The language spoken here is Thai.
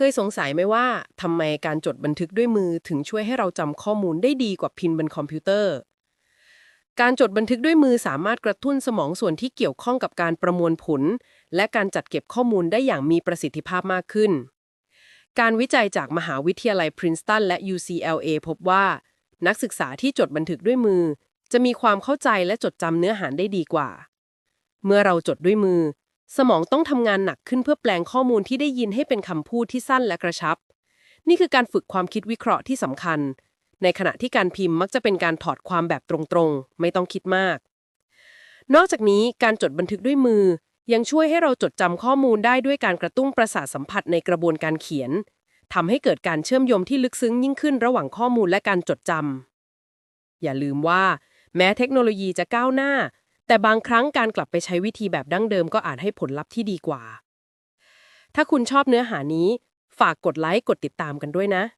เคยสงสัยไหมว่าทำไมการจดบันทึกด้วยมือถึงช่วยให้เราจำข้อมูลได้ดีกว่าพิมพ์บนคอมพิวเตอร์ การจดบันทึกด้วยมือสามารถกระตุ้นสมองส่วนที่เกี่ยวข้องกับการประมวลผล และการจัดเก็บข้อมูลได้อย่างมีประสิทธิภาพมากขึ้น การวิจัยจากมหาวิทยาลัยพรินสตันและ UCLA พบว่า นักศึกษาที่จดบันทึกด้วยมือ จะมีความเข้าใจและจดจำเนื้อหาได้ดีกว่า เมื่อเราจดด้วยมือ สมองต้องทำงานหนักขึ้นเพื่อแปลงข้อมูลที่ได้ยินให้เป็นคำพูดที่สั้นและกระชับ นี่คือการฝึกความคิดวิเคราะห์ที่สำคัญ ในขณะที่การพิมพ์มักจะเป็นการถอดความแบบตรงๆ ไม่ต้องคิดมาก นอกจากนี้การจดบันทึกด้วยมือ ยังช่วยให้เราจดจำข้อมูลได้ด้วยการกระตุ้นประสาทสัมผัสในกระบวนการเขียนทำให้เกิดการเชื่อมโยงที่ลึกซึ้งยิ่งขึ้นระหว่างข้อมูลและการจดจำอย่าลืมว่า แม้เทคโนโลยีจะก้าวหน้า แต่บางครั้งการกลับไปใช้วิธีแบบดั้งเดิมก็อาจให้ผลลัพธ์ที่ดีกว่า ถ้าคุณชอบเนื้อหานี้ ฝากกดไลค์กดติดตามกันด้วยนะ